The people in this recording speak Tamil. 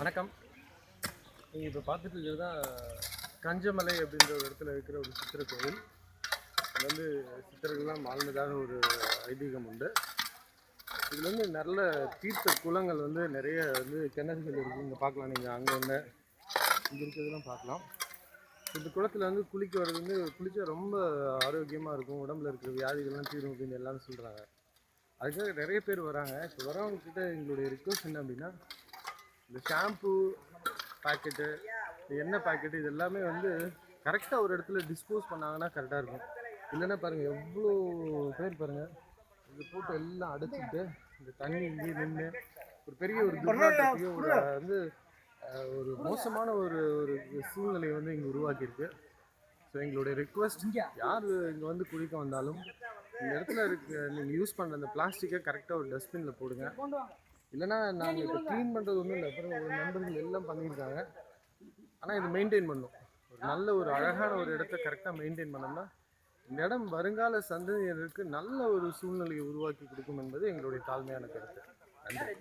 வணக்கம். நீங்கள் இப்போ பார்த்துட்டு இருக்கிறது தான் கஞ்சமலை அப்படின்ற ஒரு இடத்துல இருக்கிற ஒரு சித்திர கோவில். அது வந்து சித்திரங்கள்லாம் வாழ்ந்ததாக ஒரு ஐதீகம் உண்டு. இதில் வந்து நல்ல தீர்த்த குளங்கள் வந்து நிறைய வந்து கிணறுகள் இருக்குது இங்கே பார்க்கலாம். நீங்கள் அங்கே ஒன்று இங்கே இருக்கிறதெல்லாம் பார்க்கலாம். இந்த குளத்தில் வந்து குளிக்க வர்றது வந்து குளித்தா ரொம்ப ஆரோக்கியமாக இருக்கும். உடம்புல இருக்கிற வியாதிகள்லாம் தீரும் அப்படின்னு எல்லாரும் சொல்கிறாங்க அதுக்காக நிறைய பேர் வராங்க. இப்போ வரவங்கக்கிட்ட எங்களுடைய ரிக்வஸ்ட் என்ன அப்படின்னா இந்த ஷாம்பு பாக்கெட்டு இந்த எண்ணெய் பாக்கெட்டு இது எல்லாமே வந்து கரெக்டாக ஒரு இடத்துல டிஸ்போஸ் பண்ணாங்கன்னா கரெக்டாக இருக்கும். இல்லைன்னா பாருங்கள் எவ்வளோ பேர் பாருங்கள் இது போட்டு எல்லாம் அடைச்சிட்டு இந்த தண்ணி இங்கே நின்று ஒரு பெரிய ஒரு துர்நாற்றத்தையும் ஒரு வந்து ஒரு மோசமான ஒரு ஒரு சூழ்நிலையை வந்து இங்கே உருவாக்கியிருக்கு. ஸோ எங்களுடைய ரெக்வஸ்ட் யார் இங்கே வந்து குளிக்க வந்தாலும் இந்த இடத்துல இருக்க நீங்கள் யூஸ் பண்ணுற அந்த பிளாஸ்டிக்கை கரெக்டாக ஒரு டஸ்ட்பினில் போடுங்க. இல்லைன்னா நாங்கள் இப்போ க்ளீன் பண்ணுறது ஒன்றும் இல்லை. அப்புறம் ஒரு நண்பர்கள் எல்லாம் பண்ணியிருக்காங்க. ஆனால் இது மெயின்டைன் பண்ணும். ஒரு நல்ல ஒரு அழகான ஒரு இடத்த கரெக்டாக மெயின்டைன் பண்ணோம்னா இந்த இடம் வருங்கால சந்ததியினருக்கு நல்ல ஒரு சூழ்நிலையை உருவாக்கி கொடுக்கும் என்பது எங்களுடைய தாழ்மையான கருத்து. நன்றி.